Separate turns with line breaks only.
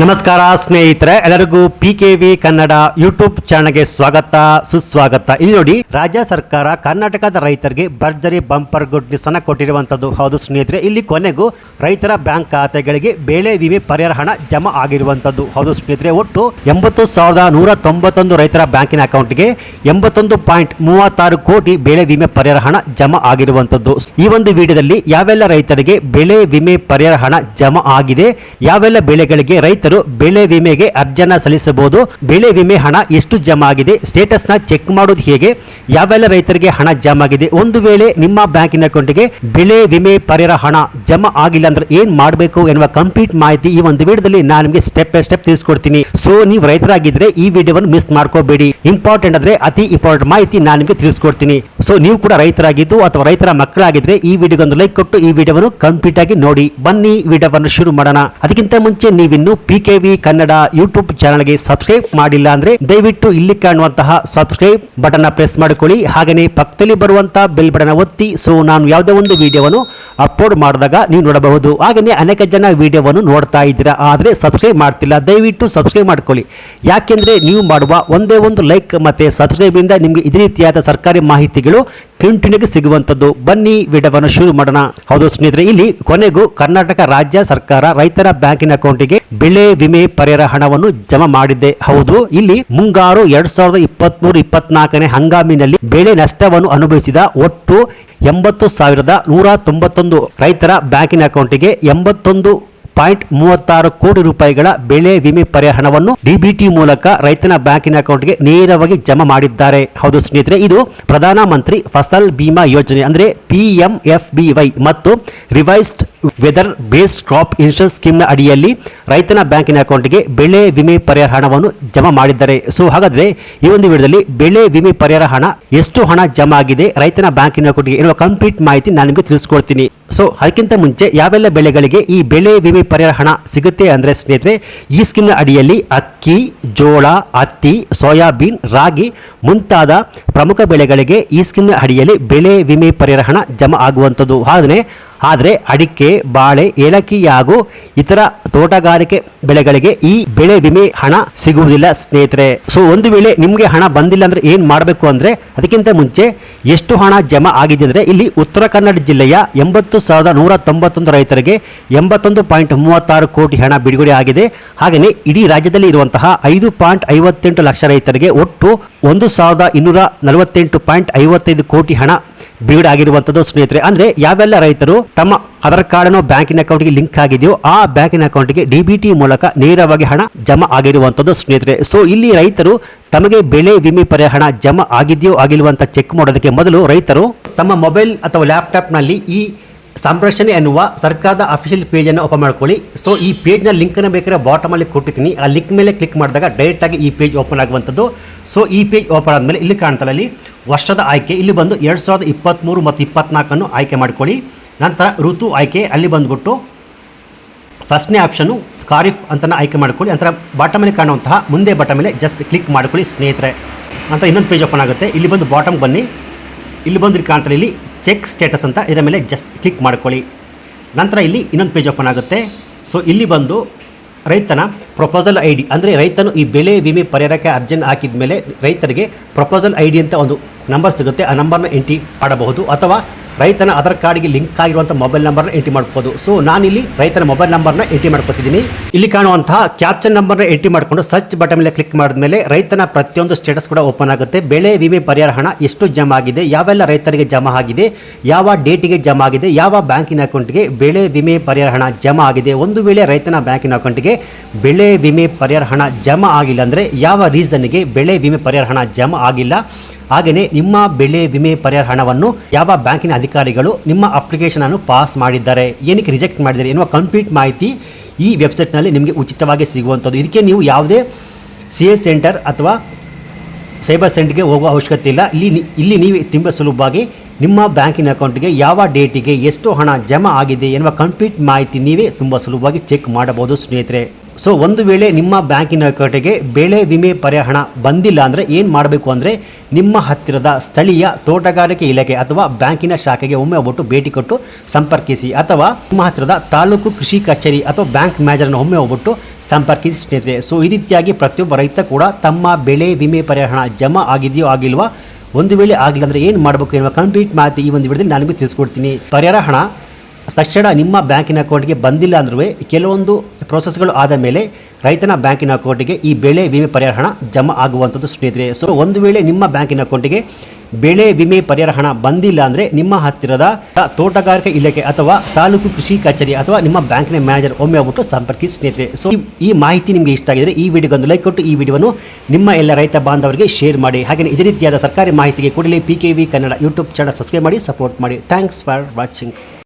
ನಮಸ್ಕಾರ ಸ್ನೇಹಿತರೆ, ಎಲ್ಲರಿಗೂ P K V Kannada YouTube ಚಾನಲ್ಗೆ ಸ್ವಾಗತ, ಸುಸ್ವಾಗತ. ಇಲ್ಲಿ ನೋಡಿ, ರಾಜ್ಯ ಸರ್ಕಾರ ಕರ್ನಾಟಕದ ರೈತರಿಗೆ ಭರ್ಜರಿ ಬಂಪರ್ ಗುಡ್ ನ್ಯೂಸ್ ಕೊಟ್ಟಿರುವಂಥದ್ದು ಕೊಟ್ಟಿರುವಂತದ್ದು. ಹೌದು ಸ್ನೇಹಿತರೆ, ಇಲ್ಲಿ ಕೊನೆಗೂ ರೈತರ ಬ್ಯಾಂಕ್ ಖಾತೆಗಳಿಗೆ ಬೆಳೆ ವಿಮೆ ಪರಿಹಾರ ಹಣ ಜಮಾ ಆಗಿರುವಂತದ್ದು. ಹೌದು ಸ್ನೇಹಿತರೆ, ಒಟ್ಟು ಎಂಬತ್ತು ಸಾವಿರದ ನೂರ ತೊಂಬತ್ತೊಂದು ರೈತರ ಬ್ಯಾಂಕಿನ ಅಕೌಂಟ್ಗೆ ಎಂಬತ್ತೊಂದು ಪಾಯಿಂಟ್ ಮೂವತ್ತಾರು ಕೋಟಿ ಬೆಳೆ ವಿಮೆ ಪರಿಹಾರ ಹಣ ಜಮಾ ಆಗಿರುವಂತದ್ದು. ಈ ಒಂದು ವಿಡಿಯೋದಲ್ಲಿ ಯಾವೆಲ್ಲ ರೈತರಿಗೆ ಬೆಳೆ ವಿಮೆ ಪರಿಹಾರ ಹಣ ಜಮಾ ಆಗಿದೆ, ಯಾವೆಲ್ಲ ಬೆಳೆಗಳಿಗೆ ರೈತರು ಬೆಳೆ ವಿಮೆಗೆ ಅರ್ಜನ ಸಲ್ಲಿಸಬಹುದು. ಬೆಳೆ ವಿಮೆ ಹಣ ಎಷ್ಟು ಜಮಾ ಆಗಿದೆ? ಸ್ಟೇಟಸ್ನ ಚೆಕ್ ಮಾಡೋದು ಹೇಗೆ? ಯಾವೆಲ್ಲ ರೈತರಿಗೆ ಹಣ ಜಮಾ ಆಗಿದೆ? ಒಂದು ವೇಳೆ ನಿಮ್ಮ ಬ್ಯಾಂಕಿನ ಅಕೌಂಟ್ಗೆ ಬೆಳೆ ವಿಮೆ ಪರಿಹಾರ ಹಣ ಜಮಾ ಆಗಿಲ್ಲ ಅಂದ್ರೆ ಏನ್ ಮಾಡಬೇಕು ಎನ್ನುವ ಕಂಪ್ಲೀಟ್ ಮಾಹಿತಿ ಈ ಒಂದು ವಿಡಿಯೋದಲ್ಲಿ ನಾನು ನಿಮಗೆ ಸ್ಟೆಪ್ ಬೈ ಸ್ಟೆಪ್ ತಿಳಿಸ್ಕೊಡ್ತೀನಿ. ಸೊ ನೀವು ರೈತರಾಗಿದ್ರೆ ಈ ವಿಡಿಯೋವನ್ನು ಮಿಸ್ ಮಾಡ್ಕೋಬೇಡಿ. ಇಂಪಾರ್ಟೆಂಟ್ ಅಂದ್ರೆ ಅತಿ ಇಂಪಾರ್ಟೆಂಟ್ ಮಾಹಿತಿ ನಾನು ನಿಮಗೆ ತಿಳಿಸ್ಕೊಡ್ತೀನಿ. ಸೊ ನೀವು ಕೂಡ ರೈತರಾಗಿದ್ದು ಅಥವಾ ರೈತರ ಮಕ್ಕಳಾಗಿದ್ರೆ ಈ ವಿಡಿಯೋಗೆ ಒಂದು ಲೈಕ್ ಕೊಟ್ಟು ಈ ವಿಡಿಯೋವನ್ನು ಕಂಪ್ಲೀಟ್ ಆಗಿ ನೋಡಿ. ಬನ್ನಿ ವಿಡಿಯೋವನ್ನು ಶುರು ಮಾಡೋಣ. ಅದಕ್ಕಿಂತ ಮುಂಚೆ ನೀವಿನ್ನು P K V Kannada YouTube ಚಾನಲ್ಗೆ ಸಬ್ಸ್ಕ್ರೈಬ್ ಮಾಡಿಲ್ಲ ಅಂದ್ರೆ ದಯವಿಟ್ಟು ಇಲ್ಲಿ ಕಾಣುವಂತಹ ಸಬ್ಸ್ಕ್ರೈಬ್ ಬಟನ್ ಪ್ರೆಸ್ ಮಾಡಿಕೊಳ್ಳಿ. ಹಾಗೆಯೇ ಪಕ್ಕದಲ್ಲಿ ಬರುವಂತಹ ಬೆಲ್ ಬಟನ್ ಒತ್ತಿ. ಸೊ ನಾನು ಯಾವುದೇ ಒಂದು ವಿಡಿಯೋವನ್ನು ಅಪ್ಲೋಡ್ ಮಾಡಿದಾಗ ನೀವು ನೋಡಬಹುದು. ಹಾಗೆಯೇ ಅನೇಕ ಜನ ವಿಡಿಯೋವನ್ನು ನೋಡ್ತಾ ಇದ್ದೀರಾ ಆದರೆ ಸಬ್ಸ್ಕ್ರೈಬ್ ಮಾಡ್ತಿಲ್ಲ. ದಯವಿಟ್ಟು ಸಬ್ಸ್ಕ್ರೈಬ್ ಮಾಡ್ಕೊಳ್ಳಿ. ಯಾಕೆಂದ್ರೆ ನೀವು ಮಾಡುವ ಒಂದೇ ಒಂದು ಲೈಕ್ ಮತ್ತೆ ಸಬ್ಸ್ಕ್ರೈಬ್ ಇಂದ ನಿಮಗೆ ಇದೇ ರೀತಿಯಾದ ಸರ್ಕಾರಿ ಮಾಹಿತಿಗಳು ಕಂಟಿನ್ಯೂಗೆ ಸಿಗುವಂಥದ್ದು ಬನ್ನಿ, ವಿಡಿಯೋವನ್ನು ಶುರು ಮಾಡೋಣ. ಹೌದು ಸ್ನೇಹಿತರೆ, ಇಲ್ಲಿ ಕೊನೆಗೂ ಕರ್ನಾಟಕ ರಾಜ್ಯ ಸರ್ಕಾರ ರೈತರ ಬ್ಯಾಂಕಿನ ಅಕೌಂಟಿಗೆ ಬೆಳೆ ವಿಮೆ ಪರಿಹಾರ ಹಣವನ್ನು ಜಮಾ ಮಾಡಿದ್ದೆ. ಹೌದು, ಇಲ್ಲಿ ಮುಂಗಾರು ಎರಡ್ ಸಾವಿರದ ಇಪ್ಪತ್ಮೂರು ಇಪ್ಪತ್ನಾಲ್ಕನೇ ಹಂಗಾಮಿನಲ್ಲಿ ಬೆಳೆ ನಷ್ಟವನ್ನು ಅನುಭವಿಸಿದ ಒಟ್ಟು ಎಂಬತ್ತು ಸಾವಿರದ ನೂರ ತೊಂಬತ್ತೊಂದು ರೈತರ ಬ್ಯಾಂಕಿನ ಅಕೌಂಟಿಗೆ ಎಂಬತ್ತೊಂದು ಪಾಯಿಂಟ್ ಮೂವತ್ತಾರು ಕೋಟಿ ರೂಪಾಯಿಗಳ ಬೆಳೆ ವಿಮೆ ಪರಿಹಾರ ಹಣವನ್ನು ಡಿಬಿಟಿ ಮೂಲಕ ರೈತನ ಬ್ಯಾಂಕಿನ ಅಕೌಂಟ್ಗೆ ನೇರವಾಗಿ ಜಮಾ ಮಾಡಿದ್ದಾರೆ. ಹೌದು ಸ್ನೇಹಿತರೆ, ಇದು ಪ್ರಧಾನ ಮಂತ್ರಿ ಫಸಲ್ ಬಿಮಾ ಯೋಜನೆ ಅಂದ್ರೆ P M F B Y ಮತ್ತು revised weather based crop insurance ಸ್ಕೀಮ್ನ ಅಡಿಯಲ್ಲಿ ರೈತನ ಬ್ಯಾಂಕಿನ ಅಕೌಂಟ್ಗೆ ಬೆಳೆ ವಿಮೆ ಪರಿಹಾರ ಹಣವನ್ನು ಜಮಾ ಮಾಡಿದ್ದಾರೆ. ಸೊ ಹಾಗಾದರೆ ಈ ಒಂದು ವಿಡಿಯೋದಲ್ಲಿ ಬೆಳೆ ವಿಮೆ ಪರಿಹಾರ ಹಣ, ಎಷ್ಟು ಹಣ ಜಮಾ ಆಗಿದೆ, ರೈತನ ಬ್ಯಾಂಕಿನ ಅಕೌಂಟ್ಗೆ ಇರುವ ಕಂಪ್ಲೀಟ್ ಮಾಹಿತಿ ನಾನು ನಿಮಗೆ ತಿಳಿಸ್ಕೊಡ್ತೀನಿ. ಸೊ ಅದಕ್ಕಿಂತ ಮುಂಚೆ ಯಾವೆಲ್ಲ ಬೆಳೆಗಳಿಗೆ ಈ ಬೆಳೆ ವಿಮೆ ಪರಿಹಾರ ಹಣ ಸಿಗುತ್ತೆ ಅಂದರೆ ಸ್ನೇಹಿತರೆ, ಈ ಸ್ಕೀಮ್ನ ಅಡಿಯಲ್ಲಿ ಅಕ್ಕಿ, ಜೋಳ, ಹತ್ತಿ, ಸೋಯಾಬೀನ್, ರಾಗಿ ಮುಂತಾದ ಪ್ರಮುಖ ಬೆಳೆಗಳಿಗೆ ಈ ಸ್ಕೀಮ್ನ ಅಡಿಯಲ್ಲಿ ಬೆಳೆ ವಿಮೆ ಪರಿಹಾರ ಹಣ ಜಮಾ ಆಗುವಂಥದ್ದು. ಆದರೆ ಆದರೆ ಅಡಿಕೆ, ಬಾಳೆ, ಏಲಕ್ಕಿ ಹಾಗೂ ಇತರ ತೋಟಗಾರಿಕೆ ಬೆಳೆಗಳಿಗೆ ಈ ಬೆಳೆ ವಿಮೆ ಹಣ ಸಿಗುವುದಿಲ್ಲ ಸ್ನೇಹಿತರೆ. ಸೊ ಒಂದು ವೇಳೆ ನಿಮಗೆ ಹಣ ಬಂದಿಲ್ಲ ಅಂದರೆ ಏನು ಮಾಡಬೇಕು ಅಂದರೆ ಅದಕ್ಕಿಂತ ಮುಂಚೆ ಎಷ್ಟು ಹಣ ಜಮಾ ಆಗಿದೆ ಅಂದರೆ ಇಲ್ಲಿ ಉತ್ತರ ಕನ್ನಡ ಜಿಲ್ಲೆಯ ಎಂಬತ್ತು ಸಾವಿರದ ನೂರ ತೊಂಬತ್ತೊಂದು ರೈತರಿಗೆ ಎಂಬತ್ತೊಂದು ಪಾಯಿಂಟ್ ಮೂವತ್ತಾರು ಕೋಟಿ ಹಣ ಬಿಡುಗಡೆ ಆಗಿದೆ. ಹಾಗೆಯೇ ಇಡೀ ರಾಜ್ಯದಲ್ಲಿ ಇರುವಂತಹ ಐದು ಪಾಯಿಂಟ್ ಐವತ್ತೆಂಟು ಲಕ್ಷ ರೈತರಿಗೆ ಒಟ್ಟು ಒಂದು ಸಾವಿರದ ಇನ್ನೂರ ನಲವತ್ತೆಂಟು ಪಾಯಿಂಟ್ ಐವತ್ತೈದು ಕೋಟಿ ಹಣ ಬಿಡುಗಡೆ ಆಗಿರುವಂಥದ್ದು ಸ್ನೇಹಿತರೆ. ಅಂದರೆ ಯಾವೆಲ್ಲ ರೈತರು ತಮ್ಮ ಆಧಾರ್ ಕಾರ್ಡ್ ಅನ್ನು ಬ್ಯಾಂಕಿನ ಅಕೌಂಟ್ಗೆ ಲಿಂಕ್ ಆಗಿದೆಯೋ ಆ ಬ್ಯಾಂಕಿನ ಅಕೌಂಟ್ಗೆ ಟಿ ಮೂಲಕ ನೇರವಾಗಿ ಹಣ ಜಮಾ ಆಗಿರುವಂಥದ್ದು ಸ್ನೇಹಿತರೆ. ಸೊ, ಇಲ್ಲಿ ರೈತರು ತಮಗೆ ಬೆಳೆ ವಿಮೆ ಪರಿಹಾರ ಹಣ ಜಮಾ ಆಗಿದೆಯೋ ಆಗಿಲ್ವಂತ ಚೆಕ್ ಮಾಡೋದಕ್ಕೆ ಮೊದಲು ರೈತರು ತಮ್ಮ ಮೊಬೈಲ್ ಅಥವಾ ಲ್ಯಾಪ್ಟಾಪ್ನಲ್ಲಿ ಈ ಸಂರಕ್ಷಣೆ ಎನ್ನುವ ಸರ್ಕಾರದ ಅಫಿಷಿಯಲ್ ಪೇಜನ್ನು ಓಪನ್ ಮಾಡ್ಕೊಳ್ಳಿ. ಸೊ ಈ ಪೇಜ್ನ ಲಿಂಕನ್ನು ಬೇಕಾದ್ರೆ ಬಾಟಮಲ್ಲಿ ಕೊಟ್ಟಿದ್ದೀನಿ. ಆ ಲಿಂಕ್ ಮೇಲೆ ಕ್ಲಿಕ್ ಮಾಡಿದಾಗ ಡೈರೆಕ್ಟಾಗಿ ಈ ಪೇಜ್ ಓಪನ್ ಆಗುವಂಥದ್ದು. ಸೊ ಈ ಪೇಜ್ ಓಪನ್ ಆದಮೇಲೆ ಇಲ್ಲಿ ಕಾಣ್ತಲ್ಲ ವರ್ಷದ ಆಯ್ಕೆ. ಇಲ್ಲಿ ಬಂದು ಎರಡು ಸಾವಿರದ ಇಪ್ಪತ್ತ್ಮೂರು ಮತ್ತು ಇಪ್ಪತ್ನಾಲ್ಕನ್ನು ಆಯ್ಕೆ ಮಾಡ್ಕೊಳ್ಳಿ. ನಂತರ ಋತು ಆಯ್ಕೆ ಅಲ್ಲಿ ಬಂದ್ಬಿಟ್ಟು ಫಸ್ಟ್ನೇ ಆಪ್ಷನ್ನು ಖಾರಿಫ್ ಅಂತನ ಆಯ್ಕೆ ಮಾಡ್ಕೊಳ್ಳಿ. ನಂತರ ಬಾಟಮಲ್ಲಿ ಕಾಣುವಂತಹ ಮುಂದೆ ಬಟನ್ ಮೇಲೆ ಜಸ್ಟ್ ಕ್ಲಿಕ್ ಮಾಡ್ಕೊಳ್ಳಿ ಸ್ನೇಹಿತರೆ. ನಂತರ ಇನ್ನೊಂದು ಪೇಜ್ ಓಪನ್ ಆಗುತ್ತೆ. ಇಲ್ಲಿ ಬಂದು ಬಾಟಮ್ ಬನ್ನಿ. ಇಲ್ಲಿ ಬಂದು ಕಾಣ್ತಾರೆ ಇಲ್ಲಿ ಚೆಕ್ ಸ್ಟೇಟಸ್ ಅಂತ ಇದರ ಮೇಲೆ ಜಸ್ಟ್ ಕ್ಲಿಕ್ ಮಾಡ್ಕೊಳ್ಳಿ. ನಂತರ ಇಲ್ಲಿ ಇನ್ನೊಂದು ಪೇಜ್ ಓಪನ್ ಆಗುತ್ತೆ. ಸೊ ಇಲ್ಲಿ ಬಂದು ರೈತನ ಪ್ರಪೋಸಲ್ ಐ ಡಿ ಅಂದರೆ ರೈತನು ಈ ಬೆಳೆ ವಿಮೆ ಪರಿಹಾರಕ್ಕೆ ಅರ್ಜೆಂಟ್ ಹಾಕಿದ ಮೇಲೆ ರೈತರಿಗೆ ಪ್ರಪೋಸಲ್ ಐ ಡಿ ಅಂತ ಒಂದು ನಂಬರ್ ಸಿಗುತ್ತೆ. ಆ ನಂಬರ್ನ ಎಂಟ್ರಿ ಮಾಡಬಹುದು. ಅಥವಾ ರೈತನ ಆಧಾರ್ ಕಾರ್ಡ್ಗೆ ಲಿಂಕ್ ಆಗಿರುವಂಥ ಮೊಬೈಲ್ ನಂಬರ್ನ ಎಂಟ್ರಿ ಮಾಡ್ಬೋದು. ಸೊ, ನಾನಿಲ್ಲಿ ರೈತನ ಮೊಬೈಲ್ ನಂಬರ್ನ ಎಂಟ್ರಿ ಮಾಡ್ಕೊತಿದ್ದೀನಿ. ಇಲ್ಲಿ ಕಾಣುವಂತಹ ಕ್ಯಾಪ್ಚನ್ ನಂಬರ್ನ ಎಂಟ್ರಿ ಮಾಡಿಕೊಂಡು ಸರ್ಚ್ ಬಟನ್ ಮೇಲೆ ಕ್ಲಿಕ್ ಮಾಡಿದ್ಮೇಲೆ ರೈತನ ಪ್ರತಿಯೊಂದು ಸ್ಟೇಟಸ್ ಕೂಡ ಓಪನ್ ಆಗುತ್ತೆ. ಬೆಳೆ ವಿಮೆ ಪರಿಹಾರ ಹಣ ಎಷ್ಟು ಜಮಾ ಆಗಿದೆ, ಯಾವೆಲ್ಲ ರೈತರಿಗೆ ಜಮಾ ಆಗಿದೆ, ಯಾವ ಡೇಟಿಗೆ ಜಮಾ ಆಗಿದೆ, ಯಾವ ಬ್ಯಾಂಕಿನ ಅಕೌಂಟ್ಗೆ ಬೆಳೆ ವಿಮೆ ಪರಿಹಾರ ಹಣ ಜಮಾ ಆಗಿದೆ. ಒಂದು ವೇಳೆ ರೈತನ ಬ್ಯಾಂಕಿನ ಅಕೌಂಟ್ಗೆ ಬೆಳೆ ವಿಮೆ ಪರಿಹಾರ ಹಣ ಜಮಾ ಆಗಿಲ್ಲ ಅಂದರೆ ಯಾವ ರೀಸನ್ಗೆ ಬೆಳೆ ವಿಮೆ ಪರಿಹಾರ ಹಣ ಜಮಾ ಆಗಿಲ್ಲ? ಹಾಗೆಯೇ ನಿಮ್ಮ ಬೆಳೆ ವಿಮೆ ಪರಿಹಾರ ಹಣವನ್ನು ಯಾವ ಬ್ಯಾಂಕಿನ ಅಧಿಕಾರಿಗಳು ನಿಮ್ಮ ಅಪ್ಲಿಕೇಶನ್ ಅನ್ನು ಪಾಸ್ ಮಾಡಿದ್ದಾರೆ, ಏನಕ್ಕೆ ರಿಜೆಕ್ಟ್ ಮಾಡಿದ್ದಾರೆ ಎನ್ನುವ ಕಂಪ್ಲೀಟ್ ಮಾಹಿತಿ ಈ ವೆಬ್ಸೈಟ್ನಲ್ಲಿ ನಿಮಗೆ ಉಚಿತವಾಗಿ ಸಿಗುವಂಥದ್ದು. ಇದಕ್ಕೆ ನೀವು ಯಾವುದೇ ಸಿ ಎಸ್ ಸೆಂಟರ್ ಅಥವಾ ಸೈಬರ್ ಸೆಂಟರ್ಗೆ ಹೋಗುವ ಅವಶ್ಯಕತೆ ಇಲ್ಲ. ಇಲ್ಲಿ ಇಲ್ಲಿ ನೀವು ತುಂಬ ಸುಲಭವಾಗಿ ನಿಮ್ಮ ಬ್ಯಾಂಕಿನ ಅಕೌಂಟ್ಗೆ ಯಾವ ಡೇಟಿಗೆ ಎಷ್ಟು ಹಣ ಜಮಾ ಆಗಿದೆ ಎನ್ನುವ ಕಂಪ್ಲೀಟ್ ಮಾಹಿತಿ ನೀವೇ ತುಂಬ ಸುಲಭವಾಗಿ ಚೆಕ್ ಮಾಡಬಹುದು ಸ್ನೇಹಿತರೆ. ಸೊ ಒಂದು ವೇಳೆ ನಿಮ್ಮ ಬ್ಯಾಂಕಿನ ಅಕೌಂಟಿಗೆ ಬೆಳೆ ವಿಮೆ ಪರಿಹಾರ ಹಣ ಬಂದಿಲ್ಲ ಅಂದರೆ ಏನು ಮಾಡಬೇಕು ಅಂದರೆ ನಿಮ್ಮ ಹತ್ತಿರದ ಸ್ಥಳೀಯ ತೋಟಗಾರಿಕೆ ಇಲಾಖೆ ಅಥವಾ ಬ್ಯಾಂಕಿನ ಶಾಖೆಗೆ ಒಮ್ಮೆ ಒಬ್ಬಟ್ಟು ಭೇಟಿ ಕೊಟ್ಟು ಸಂಪರ್ಕಿಸಿ ಅಥವಾ ನಿಮ್ಮ ಹತ್ತಿರದ ತಾಲೂಕು ಕೃಷಿ ಕಚೇರಿ ಅಥವಾ ಬ್ಯಾಂಕ್ ಮ್ಯಾನೇಜರ್ನ ಒಮ್ಮೆ ಒಬ್ಬಟ್ಟು ಸಂಪರ್ಕಿಸಿ ಸ್ನೇಹಿತರೆ. ಸೊ ಈ ರೀತಿಯಾಗಿ ಪ್ರತಿಯೊಬ್ಬ ರೈತ ಕೂಡ ತಮ್ಮ ಬೆಳೆ ವಿಮೆ ಪರಿಹಾರ ಹಣ ಜಮಾ ಆಗಿದೆಯೋ ಆಗಿಲ್ವಾ ಒಂದು ವೇಳೆ ಆಗಿಲ್ಲ ಅಂದರೆ ಏನು ಮಾಡಬೇಕು ಎನ್ನುವ ಕಂಪ್ಲೀಟ್ ಮಾಹಿತಿ ಈ ಒಂದು ವಿಡಿಯೋದಲ್ಲಿ ನಾನು ನಿಮಗೆ ತಿಳಿಸ್ಕೊಡ್ತೀನಿ. ಪರಿಹಾರ ಹಣ, ತಕ್ಷಣ ನಿಮ್ಮ ಬ್ಯಾಂಕಿನ ಅಕೌಂಟ್ಗೆ ಬಂದಿಲ್ಲ ಅಂದ್ರೂ ಕೆಲವೊಂದು ಪ್ರೊಸೆಸ್ಗಳು ಆದ ಮೇಲೆ ರೈತನ ಬ್ಯಾಂಕಿನ ಅಕೌಂಟಿಗೆ ಈ ಬೆಳೆ ವಿಮೆ ಪರಿಹಾರ ಹಣ ಜಮಾ ಆಗುವಂಥದ್ದು ಸ್ನೇಹಿತರೆ. ಸೊ ಒಂದು ವೇಳೆ ನಿಮ್ಮ ಬ್ಯಾಂಕಿನ ಅಕೌಂಟಿಗೆ ಬೆಳೆ ವಿಮೆ ಪರಿಹಾರ ಹಣ ಬಂದಿಲ್ಲ ಅಂದರೆ ನಿಮ್ಮ ಹತ್ತಿರದ ತೋಟಗಾರಿಕೆ ಇಲಾಖೆ ಅಥವಾ ತಾಲೂಕು ಕೃಷಿ ಕಚೇರಿ ಅಥವಾ ನಿಮ್ಮ ಬ್ಯಾಂಕಿನ ಮ್ಯಾನೇಜರ್ ಒಮ್ಮೆ ಹೋಗ್ಬಿಟ್ಟು ಸಂಪರ್ಕಿಸಿ ಸ್ನೇಹಿತರೆ. ಸೊ ಈ- ಮಾಹಿತಿ ನಿಮಗೆ ಇಷ್ಟ ಆಗಿದ್ರೆ ಈ ವಿಡಿಯೋಗೊಂದು ಲೈಕ್ ಕೊಟ್ಟು ಈ ವಿಡಿಯೋವನ್ನು ನಿಮ್ಮ ಎಲ್ಲ ರೈತ ಬಾಂಧವರಿಗೆ ಶೇರ್ ಮಾಡಿ. ಹಾಗೆ ಇದೇ ರೀತಿಯಾದ ಸರ್ಕಾರಿ ಮಾಹಿತಿಗೆ ಕೂಡಲೇ P K V Kannada YouTube channel subscribe ಮಾಡಿ ಸಪೋರ್ಟ್ ಮಾಡಿ. Thanks for watching